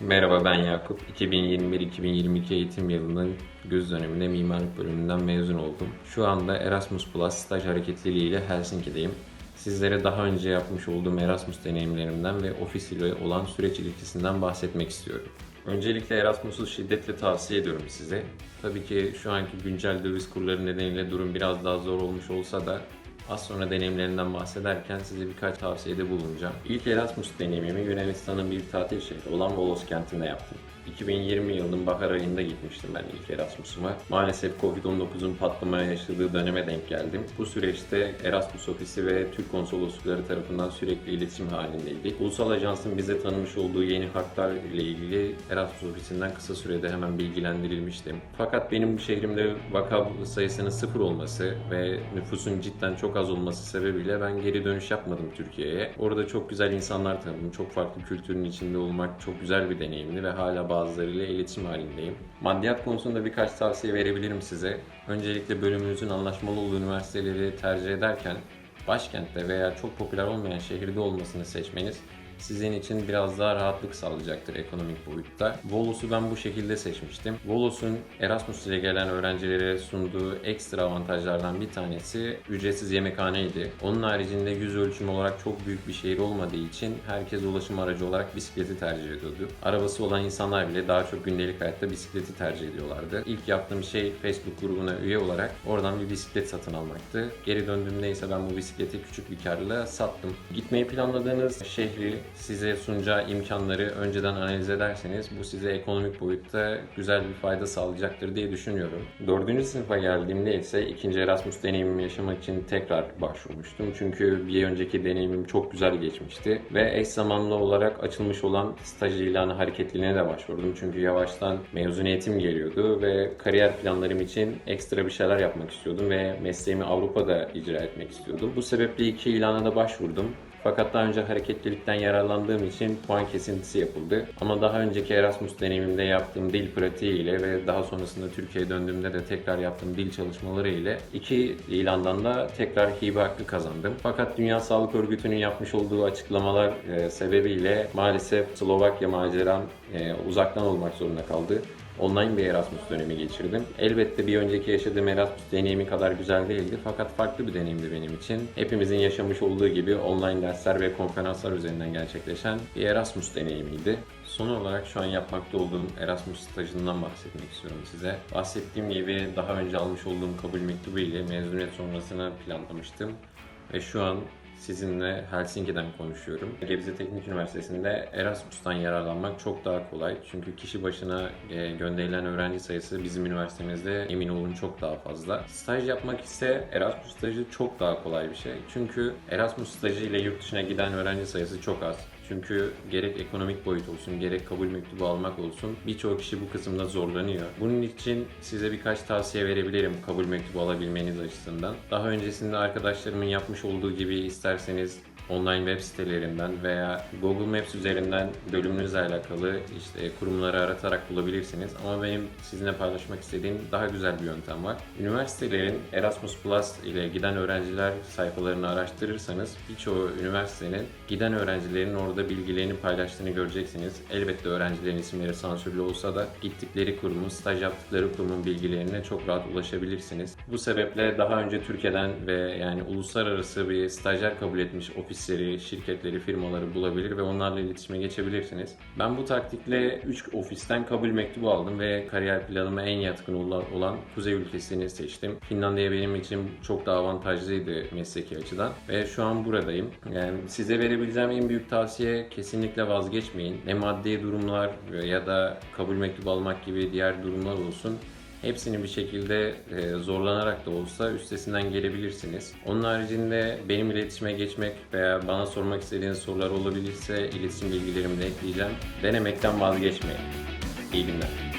Merhaba ben Yakup. 2021-2022 eğitim yılının güz döneminde mimarlık bölümünden mezun oldum. Şu anda Erasmus Plus staj hareketliliği ile Helsinki'deyim. Sizlere daha önce yapmış olduğum Erasmus deneyimlerimden ve ofis ile olan süreç ilişkisinden bahsetmek istiyorum. Öncelikle Erasmus'u şiddetle tavsiye ediyorum size. Tabii ki şu anki güncel döviz kurları nedeniyle durum biraz daha zor olmuş olsa da Az sonra deneyimlerinden bahsederken size birkaç tavsiyede bulunacağım. İlk Erasmus deneyimimi Yunanistan'ın bir tatil şehri olan Volos kentinde yaptım. 2020 yılının bahar ayında gitmiştim ben ilk Erasmus'uma. Maalesef Covid-19'un patlamaya yaşadığı döneme denk geldim. Bu süreçte Erasmus Ofisi ve Türk Konsoloslukları tarafından sürekli iletişim halindeydik. Ulusal Ajans'ın bize tanımış olduğu yeni haklar ile ilgili Erasmus Ofisi'nden kısa sürede hemen bilgilendirilmiştim. Fakat benim bu şehrimde vaka sayısının sıfır olması ve nüfusun cidden çok az olması sebebiyle ben geri dönüş yapmadım Türkiye'ye. Orada çok güzel insanlar tanıdım. Çok farklı kültürün içinde olmak çok güzel bir deneyimdi ve hala bazılarıyla iletişim halindeyim. Maddiyat konusunda birkaç tavsiye verebilirim size. Öncelikle bölümünüzün anlaşmalı olduğu üniversiteleri tercih ederken başkentte veya çok popüler olmayan şehirde olmasını seçmeniz sizin için biraz daha rahatlık sağlayacaktır ekonomik boyutta. Volos'u ben bu şekilde seçmiştim. Volos'un Erasmus ile gelen öğrencilere sunduğu ekstra avantajlardan bir tanesi ücretsiz yemekhaneydi. Onun haricinde yüz ölçümü olarak çok büyük bir şehir olmadığı için herkes ulaşım aracı olarak bisikleti tercih ediyordu. Arabası olan insanlar bile daha çok gündelik hayatta bisikleti tercih ediyorlardı. İlk yaptığım şey Facebook grubuna üye olarak oradan bir bisiklet satın almaktı. Geri döndüğümde ise ben bu bisikleti küçük bir karla sattım. Gitmeyi planladığınız şehri size sunacağı imkanları önceden analiz ederseniz bu size ekonomik boyutta güzel bir fayda sağlayacaktır diye düşünüyorum. Dördüncü sınıfa geldiğimde ise ikinci Erasmus deneyimimi yaşamak için tekrar başvurmuştum. Çünkü bir önceki deneyimim çok güzel geçmişti ve eş zamanlı olarak açılmış olan staj ilanı hareketliliğine de başvurdum. Çünkü yavaştan mezuniyetim geliyordu ve kariyer planlarım için ekstra bir şeyler yapmak istiyordum ve mesleğimi Avrupa'da icra etmek istiyordum. Bu sebeple iki ilana da başvurdum. Fakat daha önce hareketlilikten yararlandığım için puan kesintisi yapıldı. Ama daha önceki Erasmus deneyimimde yaptığım dil pratiği ile ve daha sonrasında Türkiye'ye döndüğümde de tekrar yaptığım dil çalışmaları ile iki ilandan da tekrar hibe hakkı kazandım. Fakat Dünya Sağlık Örgütü'nün yapmış olduğu açıklamalar e, sebebiyle maalesef Slovakya maceram e, uzaktan olmak zorunda kaldı online bir Erasmus dönemi geçirdim. Elbette bir önceki yaşadığım Erasmus deneyimi kadar güzel değildi fakat farklı bir deneyimdi benim için. Hepimizin yaşamış olduğu gibi online dersler ve konferanslar üzerinden gerçekleşen bir Erasmus deneyimiydi. Son olarak şu an yapmakta olduğum Erasmus stajından bahsetmek istiyorum size. Bahsettiğim gibi daha önce almış olduğum kabul mektubu ile mezuniyet sonrasını planlamıştım. Ve şu an sizinle Helsinki'den konuşuyorum. Gebze Teknik Üniversitesi'nde Erasmus'tan yararlanmak çok daha kolay. Çünkü kişi başına e, gönderilen öğrenci sayısı bizim üniversitemizde emin olun çok daha fazla. Staj yapmak ise Erasmus stajı çok daha kolay bir şey. Çünkü Erasmus stajı ile yurt dışına giden öğrenci sayısı çok az. Çünkü gerek ekonomik boyut olsun, gerek kabul mektubu almak olsun birçok kişi bu kısımda zorlanıyor. Bunun için size birkaç tavsiye verebilirim kabul mektubu alabilmeniz açısından. Daha öncesinde arkadaşlarımın yapmış olduğu gibi isterseniz online web sitelerinden veya Google Maps üzerinden bölümünüzle alakalı işte kurumları aratarak bulabilirsiniz. Ama benim sizinle paylaşmak istediğim daha güzel bir yöntem var. Üniversitelerin Erasmus Plus ile giden öğrenciler sayfalarını araştırırsanız birçoğu üniversitenin giden öğrencilerin orada bilgilerini paylaştığını göreceksiniz. Elbette öğrencilerin isimleri sansürlü olsa da gittikleri kurumun, staj yaptıkları kurumun bilgilerine çok rahat ulaşabilirsiniz. Bu sebeple daha önce Türkiye'den ve yani uluslararası bir stajyer kabul etmiş ofisleri, şirketleri, firmaları bulabilir ve onlarla iletişime geçebilirsiniz. Ben bu taktikle 3 ofisten kabul mektubu aldım ve kariyer planıma en yatkın olan Kuzey ülkesini seçtim. Finlandiya benim için çok daha avantajlıydı mesleki açıdan ve şu an buradayım. Yani size verebileceğim en büyük tavsiye kesinlikle vazgeçmeyin. Ne maddi durumlar ya da kabul mektubu almak gibi diğer durumlar olsun. Hepsini bir şekilde e, zorlanarak da olsa üstesinden gelebilirsiniz. Onun haricinde benim iletişime geçmek veya bana sormak istediğiniz sorular olabilirse iletişim bilgilerimi de ekleyeceğim. Denemekten vazgeçmeyin. İyi günler.